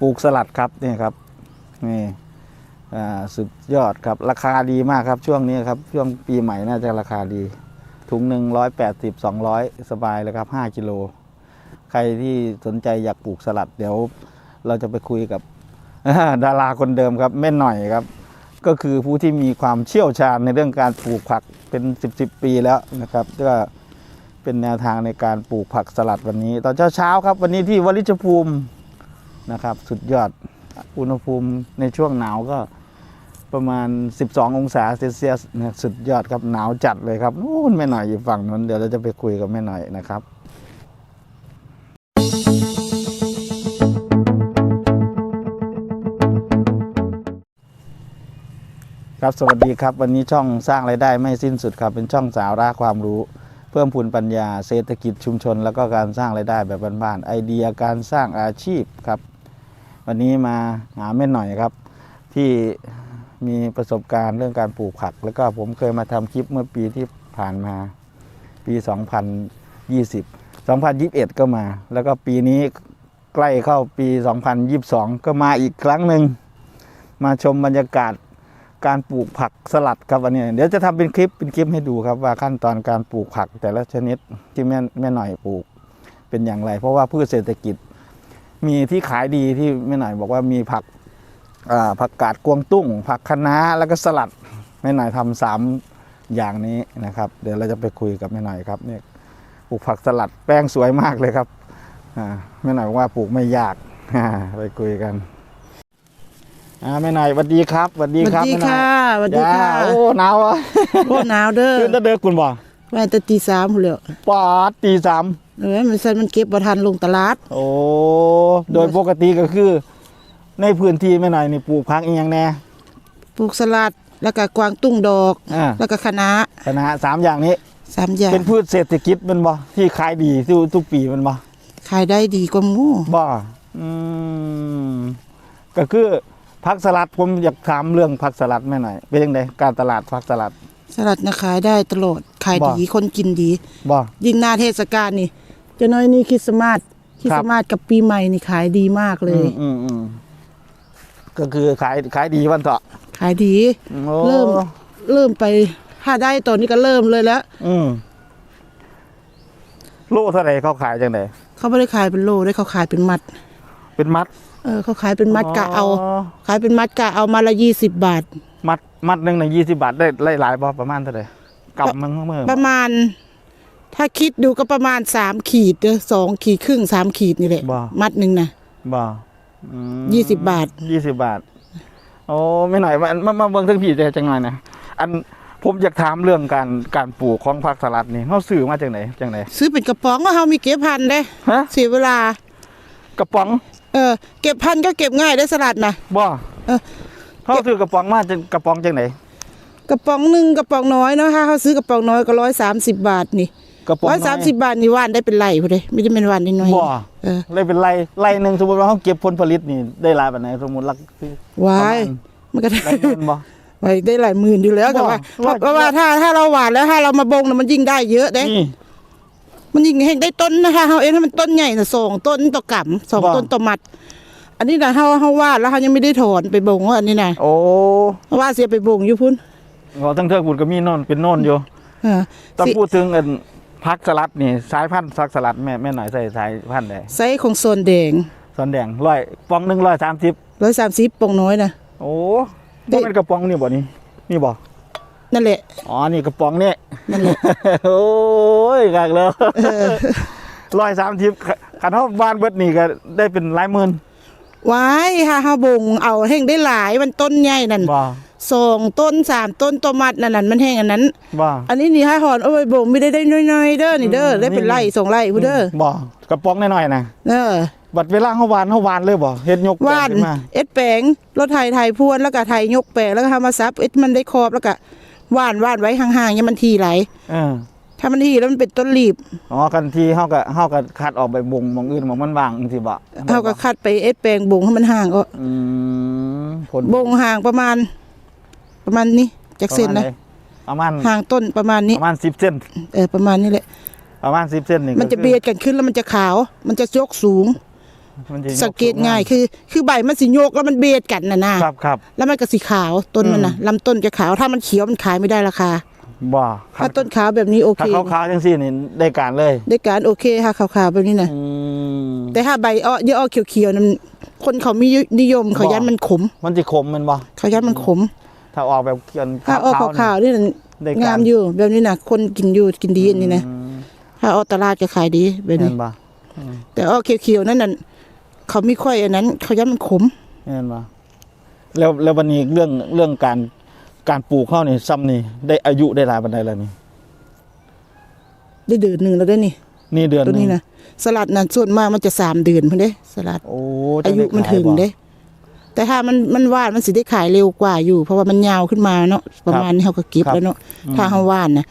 ปลูกสลัดครับนี่ครับนี่อ่าสุดยอดครับราคาดีมากครับช่วงนี้ครับช่วงปีใหม่น่าจะราคาดี ถุงหนึ่งร้อยแปดสิบสองร้อยสบายเลยครับห้ากิโล ใครที่สนใจอยากปลูกสลัด เดี๋ยวเราจะไปคุยกับดาราคนเดิมครับแม่หน่อยครับ ก็คือผู้ที่มีความเชี่ยวชาญในเรื่องการปลูกผักเป็น10บสิบปีแล้วนะครับก็เป็นแนวทางในการปลูกผักสลัดวันนี้ ตอนเช้าๆครับ วันนี้ที่วลิชภูมิ นะครับ สุดยอดอุณหภูมิในช่วงหนาวก็ประมาณ 12 องศาเซลเซียสนะสุดยอดครับหนาวจัดเลยครับนู่นแม่หน่อยอยู่ฝั่งนั้นเดี๋ยวเราจะไปคุยกับแม่หน่อยนะครับครับสวัสดีครับ วันนี้ช่องสร้างไรายได้ไม่สิ้นสุดครับ เป็นช่องสาวระความรู้ เพิ่มพูนปัญญาเศรษฐกิจชุมชน แล้วก็การสร้างไรายได้แบบบ้านๆไอเดียการสร้างอาชีพครับ วันนี้มาหาแม่หน่อยครับ ที่มีประสบการณ์เรื่องการปลูกผัก แล้วก็ผมเคยมาทำคลิปเมื่อปีที่ผ่านมาปี 2020 2021 ก็มา แล้วก็ปีนี้ใกล้เข้าปี 2022 ก็มาอีกครั้งหนึ่งมาชมบรรยากาศการปลูกผักสลัดครับวันนี้ เดี๋ยวจะทำเป็นคลิปเป็นคลิปให้ดูครับว่าขั้นตอนการปลูกผักแต่ละชนิดที่แม่แม่หน่อยปลูกเป็นอย่างไร เพราะว่าพืชเศรษฐกิจ มีที่ขายดีที่แม่หน่อยบอกว่ามีผักอ่าผักกาดกวางตุ้ง ผักคะน้าแล้วก็สลัดแม่หน่อยทำสามอย่างนี้นะครับ เดี๋ยวเราจะไปคุยกับแม่หน่อยครับเนี่ยปลูกผักสลัดแป้งสวยมากเลยครับอ่าแม่หน่อยบอกว่าปลูกไม่ยากอ่าไปคุยกันอ่าแม่หน่อยสวัสดีครับสวัสดีสวัสครับดีแม่หน่อยค่ะสวัสดีค่ะจ้าโอ้หนาวอะโอ้หนาวเด้อตื่นแตะเด็กคุณบ่ แม่แต่ตีสามพุ่นแล้วปาดตีสามเออมันสันมันเก็บบ่ทันลงตลาด โอ้โดยปกติก็คือ ในพื้นที่ไม่หน่อยนี่ปลูกพักอีกอย่างแน่ ปลูกสลัดแล้วก็กวางตุ้งดอก อ่า แล้วก็คะน้าคณะสามอย่างนี้ สามอย่างเป็นพืชเศรษฐกิจแมันบ่ที่ขายดีทุกทุกปีแมันบ่ขายได้ดีกว่าหมูบ่อืมก็คือผักสลัดผมอยากถามเรื่องผักสลัดแม่หน่อยเป็นยังไงการตลาดผักสลัดสลัดนะขายได้ตลอด ขายบ่ ดีคนกินดี บ่ ยิ่งหน้าเทศกาลนี่เจะน้อยนี่คริสต์มาสคริสต์มาสกับปีใหม่นี่ขายดีมากเลอืย มอืมอืมก็คือขายขายดีวันเถาะขายดี โอ้เริ่ม เริ่มไปถ้าได้ตอนนี้ก็เริ่มเลยแล้ว อืมโลเท่าไหร่เขาขายจังไดเขาไม่ได้ขายเป็นโลได้เขาขายเป็นมัด เป็นมัดเออเขาขายเป็นมัดกะเอา ขายเป็นมัดกะเอามาละยี่สิบบาท มัดมัดหนึ่งในยี่สิบาทได้หลายหลายบ่ประมาณเท่าไหร่ กำมึงเมื่อประมาณ ถ้าคิดดูก็ประมาณสามขีดเด้อสองขีดครึ่งสามขีดนี่แหละบ่ มัดหนึ่งนะ บ่ยี่สิบบาท ยี่สิบบาท โอ้ไม่หน่อยมามามาเบิ่งทั้งผีได้จังหน่อยนะอันผมอยากถามเรื่องการการปลูกของผักสลัดนี่เขาซื้อมาจากไหนจังไหนซื้อเป็นกระป๋องก็เฮามีเก็บพันธุ์เด้ฮะเสียเวลา กระป๋องเออ เก็บพันธุ์ก็เก็บง่ายได้สลัดนะบ่เออเขาซื้อกระป๋องมาจากกระป๋องจากไหน กระป๋องหนึ่งกระป๋องน้อยเนาะถ้าเขาซื้อกระป๋องน้อยก็ร้อยสามสิบบาทนี่กระป๋องร้อยสามสิบบาทนี่ว่านได้เป็นไรพุ่นเด้ไม่ได้เป็นว่านน้อยๆบ่เออเลยเป็นไรไรหนึ่งสมมติว่าเขาเก็บผลผลิตนี่ได้หลายแบบไหนสมมติลักวายมันก็ได้ไรเงินบ่ไว้ได้หลายหมื่นอยู่แล้วแต่ว่าว่าเพราะว่าถ้าถ้าเราหวานแล้วถ้าเรามาบงน่ะมันยิ่งได้เยอะเด้นี่มันยิ่งเห็นได้ต้นนะคะเฮาเองให้มันต้นใหญ่น่ะสองต้นต่อกำสองว่าต้นต่อมัด อันนี้นะเฮาเฮาวาดแล้วเฮายังไม่ได้ถอนไปบงว่าอันนี้นะโอ้เฮาว่าเสียไปบงอยู่พุ่น เขาทั้งเทือกบุญก็มีโน่นเป็นโน่นอยู่เออต้องสิพูดถึงอันพักสลัดนี่สายพันธุ์พักสลัดแม่แม่หน่อยใส่สายพันธุ์ใดไซส์ของโซนแดงส่วนแดงร้อยปองหนึ่งร้อยสามสิบ130ปองน้อยนะ โอ้ได้ บ่เป็นกระป๋องนี่บ่นี่นี่บ่นั่นแหละ อ๋อนี่กระป๋องนี่นั่นแหละ โอ้ยกากเลยร้อยสามสิบขันเท่าบ้านเบิดนี่ก็ได้เป็นหลายหมื่นไว้ถ้าเฮาบงเอาแห้งได้หลายมันต้นใหญ่นั่น บ่ สองต้นสามต้นต่อมัดนั่นนั่นมันแห้งอันนั้น บ่อันนี้นี่ให้หอนเอาไว้บงไม่ได้ได้น้อยๆเด้อนี่เด้อได้เป็นไร่สองไร่พุ่นเด้อบ่กระป๋องน้อยๆนะเออบัดเวลาเฮาหวานเฮาหวานเลยบ่เฮ็ดยกว่านแปลงขึ้มาเอ็ดแปลงรถไถไถพรวนแล้วก็ไถยกแปลงแล้วก็ทำมาซับเอ็ดมันได้ครอบแล้วก็ว่านว่านไว้ห่างๆอย่ามันทีไหลเออถ้ามันทีแล้วมันเป็นต้นรีบอ๋อกันทีเฮาก็เฮาก็คัดออกไปบ่งหมองอื่นหมองมันว่างจังซี่บ่เฮาก็คัดไปเอ็ดแปลงบ่งให้มันห่างก็อืมผลบ่งห่างประมาณ ประมาณนี้จากเส้นนะประมาณห่างต้นประมาณนี้ประมาณ10เซนเออประมาณนี้แหละประมาณ10เซนนี่มันจะก็คือเบียดกันขึ้นแล้วมันจะขาว มันจะยกสูงมันจะสังเกตง่ายคือ คือใบมันสิโยกแล้วมันเบียดกันน่ะนะครับครับแล้วมันก็สีขาวต้นมันน่ะลำต้นจะขาวถ้ามันเขียวมันขายไม่ได้ราคาบ่ถ้าต้นขาวแบบนี้โอเคถ้าขาวๆจังซี่นี่ได้การเลย ได้การโอเคค่ะขาวๆแบบนี้นะอืมแต่ถ้าใบอ้อเยอะอ้อเขียวๆนั้นคนเขามีนิยมเขาบ่ยันมันขม มันสิขมแมันบ่เขายันมันขม ถ้าออกแบบเขียนถ้าอ้อๆขาวๆนี่น่ะได้การงามอยู่ แบบนี้นะคนกินอยู่กินดีอันนี้นะอืมถ้าอ้อตลาดจะขายดีแบบเห็นี้นบ่แต่อ้อเขียวๆนั่นน่ะเขาไม่ค่อยอันนั้น เขายันมันขมเห็นบ่แล้วแล้ววันนี้เรื่องเรื่องการการปลูกข้าวนี่ซ้ำนี่ได้อายุได้หลายปานใดแล้วนี่ได้เดือนหนึ่งแล้วได้อนี่ นี่เดือนหตัวงนี้นะสลัดนั้นส่วนมากมันจะสามเดือนเพิ่นเด้ สลัดโอ้อายุมันถึงเด้ แต่ถ้ามันมันว่านมันสิได้ขายเร็วกว่าอยู่ เพราะว่ามันยาวขึ้นมาเนาะประมาณนี้เขาก็เก็บแล้วเนาะถ้าเฮาว่านนะ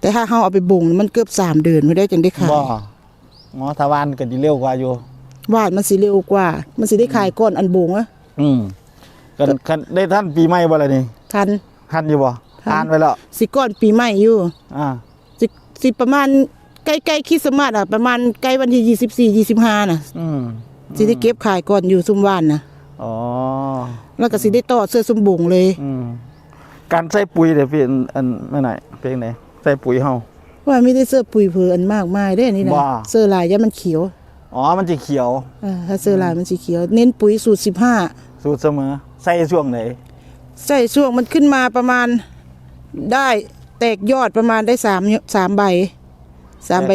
แต่ถ้าเฮาเอาไปบ่งมันเกือบสามเดือนไม่ได้จึงได้ขายบ่หมอทวานก็สิเร็วกว่าอยู่ว่านมันสิเร็วกว่า มันสิได้ขายก่อนอันบ่งอะอืมกันคันได้ท่านปีใหม่บ่ล่ะนี่ทันท่านอยู่บ่ทันอ่านไว้แล้วสิก่อนปีใหม่อยู่อ่าสิสิประมาณใกล้ๆคริสต์มาสอะประมาณใกล้วันที่24 25น่ะอืมสิได้เก็บขายก่อนอยู่ซุมว่านนะ อ๋อแล้วก็สิได้ต่อเสื้อซุมบ่งเลยอืมการใส่ปุ๋ยเดี๋ยวพี่อันอันไม่ไหนเป็นจังไดใส่ปุ๋ยเฮา ว่าไม่ได้เสื้อปุ๋ยเผืออันมากมายได้นี่นะว่า เสื้อลายยะมันเขียวอ๋อมันจะเขียวอ่าถ้าเสื้อลายมันสีเขียว เน้นปุ๋ยสูตร15สูตรเสมอ ใส่ช่วงไหนใส่ช่วงมันขึ้นมาประมาณได้แตกยอดประมาณได้สามสามใบสามใบ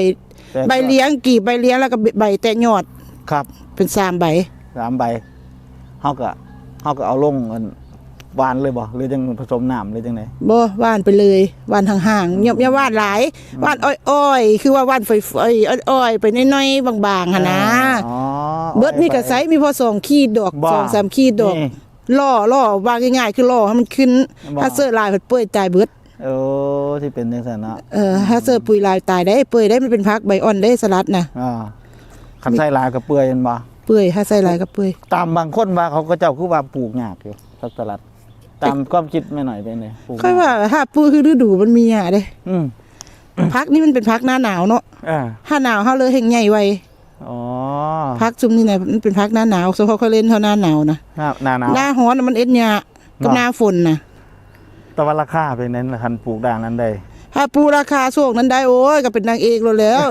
แต่ใบเลี้ยงกี่ใบเลี้ยงแล้วก็ใบแตกยอดครับเป็นสามใบสามใบ เฮาก็เฮาก็เอาลงอันหวานเลยบ่หรือจังผสมน้ำหรือจังไดบ่ว่านไปเลยว่านห่างๆอย่าอย่าว่านหลายว่านอ้อยๆ คือว่าว่านไฟๆอ้อยๆไปน้อยๆบางๆหั่นนะอ๋อเบิดนี่ก็ไซส์มีพอสองขีดดอกบ่สองสามขีดดอกนี่ ล่อล่อวางง่ายๆคือล่อให้มันขึ้นบ่ ถ้าเสื้อลายมันเปื่อยตายเบิดเออที่เป็นจังซั่นเนาะเออถ้าเสื้อปุ๋ยลายตายได้เปื่อยได้มันเป็นพักใบอ่อนได้สลัดนะอ่าคันใส่ลายก็เปื่อยแม่นบ่ เปื่อยถ้าใส่ลายก็เปื่อยตามบางคนว่าเขาก็เจ้าคือว่าปลูกยากอยู่ผักสลัด ตามความคิดแม่หน่อยเป็นไงปลูกค่อยว่าถ้าปลูกคือฤดูมันมีหญ้าเด้อืมพักนี่มันเป็นพักหน้าหนาวเนาะอ่าถ้าหนาวเฮาเลยแห่งใหญ่ไวอ๋อพักซุมนี่นะมันเป็นพักหน้าหนาวเฉพาะเขาเล่นเท่าหน้าหนาวนะหน้าหน้าหนาวหน้าร้อนน่ะมันเอ็ดหญ้ากับเนาะหน้าฝนนะแต่ว่าราคาเป็นนั้นคันปลูกด่างนั้นได้ถ้าปูราคาช่วงนั้นได้โอ้ยก็เป็นนางเอกแล้วแล้ว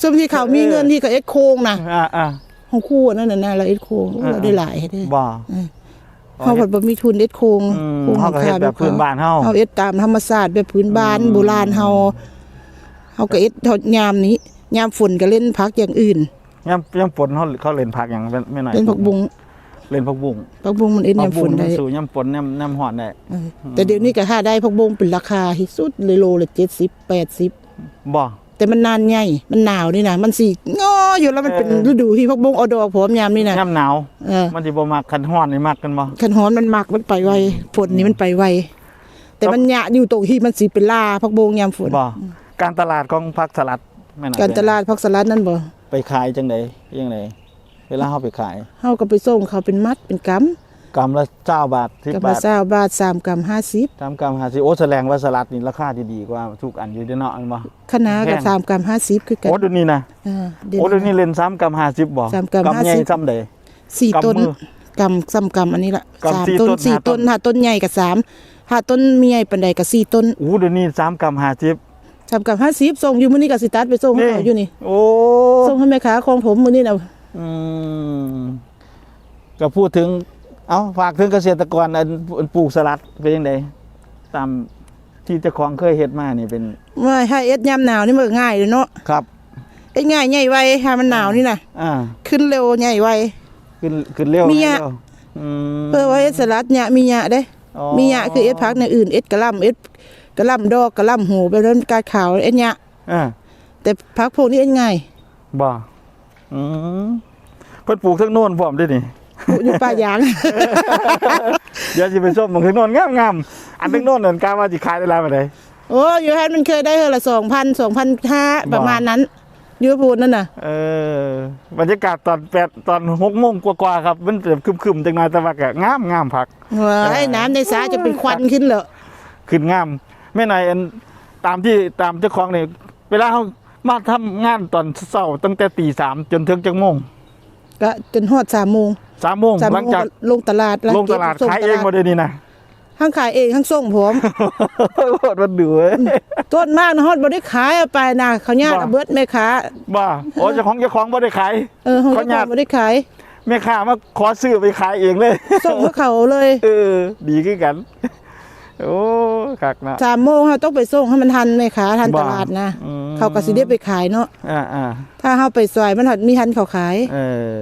ซุมที่เขามีเงินที่ก็เอ็ดโคงนะอ่าอ่า ของคู่นั่นน่ะนะเราเอ็ดโคงอ่าเราได้หลายเด้บ่เฮาแบบบ่มีทุนเอ็ดโคงอืมโคงเฮาก็เฮ็ดแบบพื้นบ้านเฮาเฮาเอ็ดตามธรรมชาติแบบพื้นบ้านโบราณเฮาเฮาก็เอ็ดเท่ายามนี้ยามฝนก็เล่นพักอย่างอื่นย่ำย่ำฝนเขาเขาเล่นผักอย่างเป็นไม่หน่อยเล่นผักบุงเล่นผักบุ้งผักบุงมันเอ็ดผัยากมบุ้ฝงนมัได้นสู่ย่ำฝนย่ำย่ำหอนได้เออแต่เดี๋ยวนี้ก็หาได้ผักบุงเป็นราคาที่สุดเลยโลละ70 80บ่แต่มันนานใหญ่มันหนาวนี่นะมันสิงออยู่แล้วมันเป็นเออฤดูที่ผักบุงเอาดอกพร้อมยามนี่นะย่ำหนาวเออมันสิบ่มักคันฮ้อนนี่มักกันบ่คันฮ้อนมันมักมันไปไวฝนนี่มันไปไวแต่มันยะอยู่ตรงที่มันสิเป็นลาผักบุงยามฝนบ่การตลาดของผักสลัดแม่นอยการตลาดผักสลัดนั่นบ่ไปขายจังไดยังไงเวลาเฮาไปขายเฮาก็ไปส่งเขาเป็นมัดเป็นกำ กำละ9บาท10กับบามาทซาวบาทสามกำห้าสิบตามกำหาสิโอ้แสดงว่าสลัดนี่ราคาที่ดีกว่าทุกอันอยู่เด้อเนาะอันบ่คณะกับแพงสามกำห้าสิบคือกันโอ้เดี๋ยวนี้นะเออเดี๋ยว โอ้เดี๋ยวนี้เล่นซ้ำกำ50บ่สามกำกำใหญ่50ซ้ำใดสี่กำต้นมือกำซ้ำกำอันนี้ละกำสามสี่ต้นต้นสี่ห้าต้ต้นนถ้าต้นใหญ่กับสามถ้าต้นมีใหญ่ปันใดกับสี่ต้นโอ้เดี๋ยวนี้ซ้ำกำ50สามกำห้าสิบส่งอยู่มื้อนี้กับสิตัดไปส่งให้เขาอยู่นี่โอ้ส่งให้แม่ค้าของผมมื้อนี้น่ะอืมก็พูดถึง เอาฝากถึงเกษตรกรอันอันปลูกสลัดเป็นยังไงตามที่เจ้าของเคยเฮ็ดมานี่เป็นว่าถ้าเอ็ดยามหนาวนี่มันก็ง่ายเลยเนาะครับเอ็ดง่ายใหญ่ไวถ้ามันหนาวนี่น่ะอ่าขึ้นเร็วใหญ่ไวขึ้นขึ้นเร็วมีอะเร็วอืมเพื่อว่าเอ็ดสลัดเนี่ยมีเนี่ยเด้อ๋อมีหยะคือเอ็ดพักในอื่นเอ็ดกะหล่ำเอ็ดกะหล่ำดอกกะหล่ำหูแบบนั้นกาขาวเอ็ดหยะอ่าแต่พักพวกนี้เอ็ดง่ายบ่อืมเพิ่นปลูกทั้งโน่นพร้อมด้วยนี่ อยู่ป่ายาง เดี๋ยวสิไปส้มบางทั้งโน่นงามๆอันทั้งโน่นนั่นกะว่าสิขายได้หลายปานใดโอ้อยู่ฮันมันเคยได้เท่าละสองพันสองพันห้าประมาณนั้นอยู่พูดนั่นน่ะเออบรรยากาศตอนแปดตอน6โมงกว่าๆครับ มันแบบครึมๆจังหน่อยแต่ว่าก็งามๆพักว้ายน้ำในสาจะเป็นควันขึ้นเหรอขึ้นงามแม่นายอันตามที่ตามเจ้าของนี่เวลาเขามาทำงานตอนเช้าตั้งแต่ตีสามจนถึงจังโมงก็จนฮอด3โมง สามโมง3หลังโมงจากก็ลงตลาดแล้วลงตลาดเก็บส่ขายเองหมดเลยนี่นะทั้งขายเองทั้งส่งพร้อมโคตรมันดูเว้ยต้นมากนะฮอดบ่ได้ขายเอาไปนะเขาญาติบ่เอาเบิดแม่ค้าบ้าโอ้เจ้าของเจ้าของบ่ได้ขายเออเฮาเขาญาติบ่ได้ขายแม่ค้ามาขอซื้อไปขายเองเลยส่งให้เขาเลย เออ ดีขึ้นกัน โอ้คักนะสามโมงเฮาต้องไปส่งให้มันทันแม่ค้าทันบ่ตลาดนะอืมเขาก็สิได้ไปขายเนาะอ่าอ่าถ้าเฮาไปซอยมันหัดมีทันเขาขาย เออ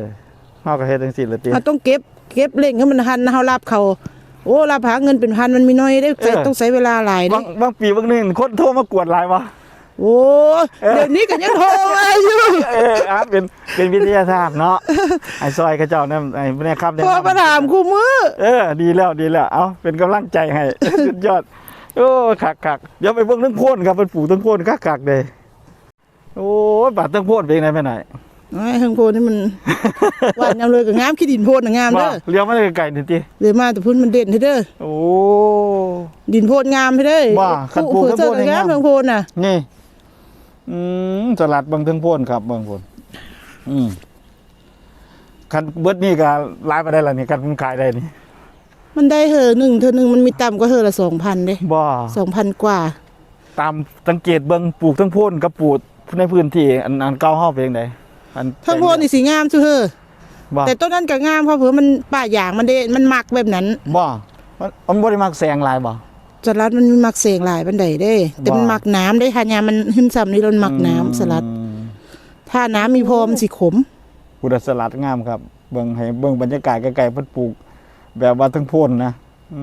เฮาก็เฮ็ดจังซี่ละติเฮาต้องเก็บเก็บเร่งให้มันทันเฮารับเขาโอ้รับหาเงินเป็นพันมันมีน้อยได้ใช้ต้องใช้เวลาหลายเด้บางบางปีบางนึงคนโทรมากวดหลายวะโอ้เดี๋ยวนี้ก็ยังโทรมาอยู่เอออะเป็นเป็นวิทยาศาสตร์เนาะไอ้ซอยเขาเจ้านั่นไอ้เนี่ยครับเนี่ยโทรมาถามคู่มือเออดีแล้วดีแล้วเอาเป็นกำลังใจให้ สุดยอดโอ้คักคักเดี๋ยวไปเบิ่งทั้งโพนครับเป็นปลูกทั้งโพนคักคักเลยโอ้ยบาดทั้งโพนเป็นไงแม่ไหนอย ไอ้ทางโพนนี่มันหวานยามเลยก็งามขี้ดินโพนน่ะงามว่าเด้อเลี้ยวมาได้ไกลๆนี่ติเลยมาแต่พุ่นมันเด่นให้เด้อโอ้ดินโพนงามให้เด้อว่าคันปลูกผู้ทั้งโพนให้เสื้อก็งามงามทางโพนน่ะนี่อืมสลัดเบางทั้งโพนครับเบางโพนอืมคันเบิดนี่ก็รายไปได้ละนี่คันผมขายได้นี่มันได้เหอะหนึ่งเธอหนึ่งมันมีต่ำกว่าเหอะละสองพันเด้บ่สองพันกว่า ตามสังเกตเบิ่งปลูกทั้งโพนกับปลูกในพื้นที่อันอันเก่าเฮาเป็นจังได อันทั้งโพนนี่สีงามสุเหอะบ่แต่ต้นนั้นก็งามเพราะเผื่อมันป่าหยางมันเด้มันมักแบบนั้นบ่มันมันบ่ได้มักแสงหลายบ่สลัดมันมีมักเสียงหลายบันไดเด้ แต่มันว่ามักน้ำได้ค่ะยามมันหึ้มซ้ำนี่มันมักน้ำสลัดอืมถ้าน้ำมีพอมันสิขมพุทธสลัดงามครับ เบิ่งให้เบิ่งบรรยากาศไกลๆเพิ่นปลูก แบบว่าทั้งโพนนะอื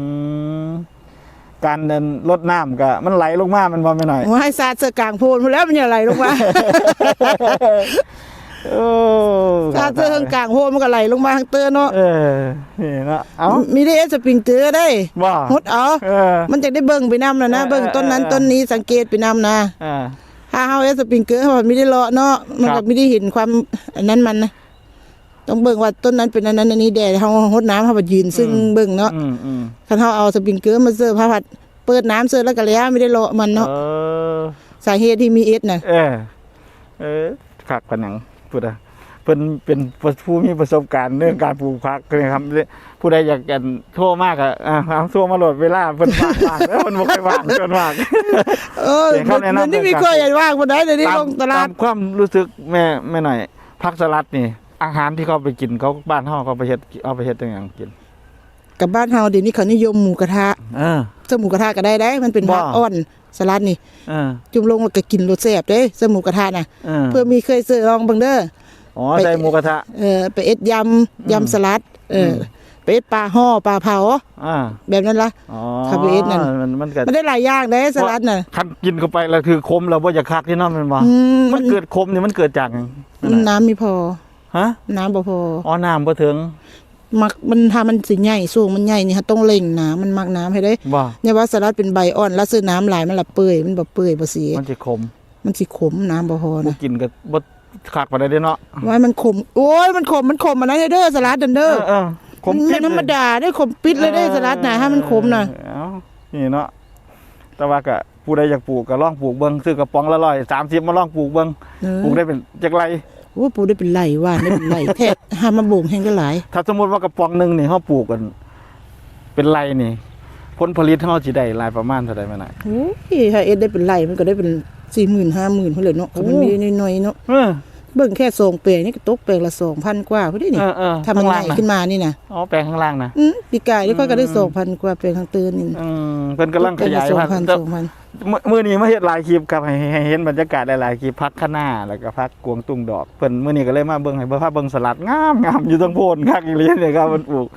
มการเดินรดน้ำก็มันไหลลงมา มันบ่แม่นหน่อยว่าให้ซาดเสื้อกลางโพนพอแล้วมันอย่าไหลลงมา โอ้ซาดเสื้อข้างกลางโพนมันก็ไหลลงมาข้างเตือเนาะเออนี่เนาะเอ้ามีได้เอสปริงเตือได้ว่าหดเอาเออมันจะได้เบิ่งไปนำนะนะเออเบิ่งต้นนั้นเออต้นนี้สังเกตไปนำนะอ่าถ้าเฮาเอสปริงเกอร์เฮาไม่ได้เลาะเนาะมันครัก็บไม่ได้เห็นความอันนั้นมันนะต้องเบิ่งว่าต้นนั้นเป็นอันนั้นอันนี้แดดเฮาหดน้ำเฮาบ่ยืนซึ่งเบิ่งเนาะอืมอืมคันเฮาเอาสปริงเกอร์มาเสิร์ฟเฮาผัดเปิดน้ำเสิร์ฟแล้วก็แล้วไม่ได้เลาะมันเนาะเออสาเหตุที่มีเอสน่ะเออเออคักปานหยัง พูดอะเพิ่นเป็นผู้มีประสบการณ์เรื่องการปลูกผักนะครับผู้ใดอยากกันโทรมากอะอ่าเอาโทรมาโหลดเวลาเพิ่นว่างๆแล้วเพิ่นบ่ค่อยว่างเพิ่นว่างเออเดี๋ยวเขาแนะนำมันนี่มีเคยใหญ่ว่างบ่ได้เดี๋ยวนี้ลงตลาด มความรู้สึกแม่แม่หน่อยผักสลัดนี่ อาหารที่เขาไปกินเขาบ้านเฮาเขาไปเฮ็ดเอาไปเฮ็ดจังหยังกิน กับบ้านเฮาเดี๋ยวนี้เขานิยมหมูกระทะเออเสื้อหมูกระทะก็ได้ได้ มันเป็นบ่ ผักอ่อนสลัดนี่เออจุ่มลงแล้วก็กินรสแซ่บเด้เสื้อหมูกระทะน่ะเออเพื่อมีเคยซื้อลองเบิ่งเด้อ อ๋อใส่หมูกระทะ เออไปเอ็ดยำยำสลัด เอออม ไปเอ็ดปลาห่อปลาเผา อ่าแบบนั้นล่ะอ๋อคาเฟ่นั่น มันมันก็มันได้หลายอย่างเด้สลัดน่ะ คันกินเข้าไปแล้วคือคมแล้วบ่อยากคักที่นั่นแมันบ่อืมมัมันน เกิดคมนี่มันเกิดจากหยังนั่นมันน่ะน้ำมีพอ ฮะน้ำบ่พออ๋อน้ำบ่ถึง มักมันถ้ามันสิใหญ่สูงมันใหญ่นี่ฮะต้องเล่งน้ำมันมักน้ำให้ได้บ่เนี่ยว่าสลัดเป็นใบอ่อนแล้วซื้อน้ำหลายมันละเปื่อยมันบ่เปื่อยบ่สีมันสิคมมันสิขมน้ำบ่พอบ่นะกินก็บ่คักปานใดเด้เนาะว่ามันขมโอ้ยมันขมมันขมมันนะเด้อสลัดเด้อเอเด้ออเออคมมันปิดธรรมดาได้อขมปิดเลยได้อสลัดน่ะถ้ามันขมน่ะ เอ้านี่เนาะแต่ว่าก็ผู้ใดอยากปลูกก็ลองปลูกเบิ่งซื้อกระป๋องละร้อย30มาลองปลูกเบิ่งเออ ปลูกได้เป็นจักไร โอ้ปูได้เป็นไรว่าได้เป็นไรแท้หามาบ่งแห่งก็หลายถ้าสมมุติว่ากระป๋องหนึงนี่เฮาปลูกกัน เป็นไรนี่ผลผลิตเฮาสิได้รายประมาณเท่าใดแม่น่ะโอ้ยถ้าเอ็ดได้เป็นไรมันก็ได้เป็น40,000 50,000พุ่นเลยเนาะโอ้มันมีน้อยๆเนาะเออเบิ่งแค่ทรงแปลงนี่ก็ตกแปลงละ2,000กว่าพุ่นนี่เออเออถ้ามันข้งใหล่ญ่งะขึ้นมานี่น่ะอ๋อแปลงข้างล่างนะอืมปีกายนี่ค่อยก็ได้2,000กว่าแปลงทางเตือนนี่น่ะอืมเพิ่นกำลังขยายพันธุ์2,000แต่2,000มื้อ มื้อนี้มาเฮ็ดหลายคลิปครับให้ให้เห็นบรรยากาศหลายๆคลิปพักข้างหน้าแล้วก็พักกวงตุ้งดอกเพิ่นมื้อนี้ก็เลยมาเบิ่งให้เบิ่งภาพเบิ่งสลัดงามงามอยู่ตรงโพนคักอีหลีเนี่ยครับเพิ่นปลูก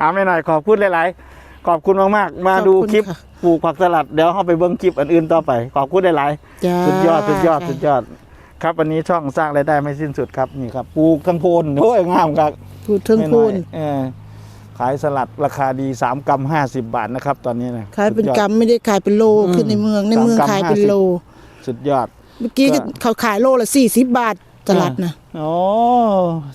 อ่าแม่หน่อยขอบคุณหลายๆ ขอบคุณมากๆ มาดูขอบคุณคลิปค่ะปลูกผักสลัดเดี๋ยวเฮาไปเบิ่งคลิปอันอื่นต่อไป ขอบคุณหลายๆจ้าสุดยอดสุดยอดสุดยอด ครับวันนี้ช่องสร้างรายได้ไม่สิ้นสุดครับนี่ครับปลูกทั้งโพนโอ้ยงามครับพูดถึงไม่พูน้อยนเออขายสลัดราคาดีสามกรัมห้าสิบบาทนะครับ ตอนนี้นะขายเป็นสุดอดกำไม่ได้ขายเป็นโลอืมขึ้นในเมืองในเมืองสามกรัมขายเป็น50โล สุดยอด เมื่อกี้ก็ เขาขายโลละสี่สิบบาทตลาดนะโอ้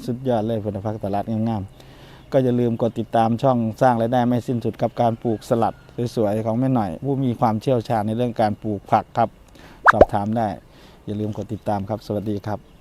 สุดยอดเลยผลพักตลาดงามๆ ก็อย่าลืมกดติดตามช่องสร้างรายได้ไม่สิ้นสุดกับการปลูกสลัดสวยๆของแม่หน่อย ผู้มีความเชี่ยวชาญในเรื่องการปลูกผักครับ สอบถามได้ อย่าลืมกดติดตามครับ สวัสดีครับ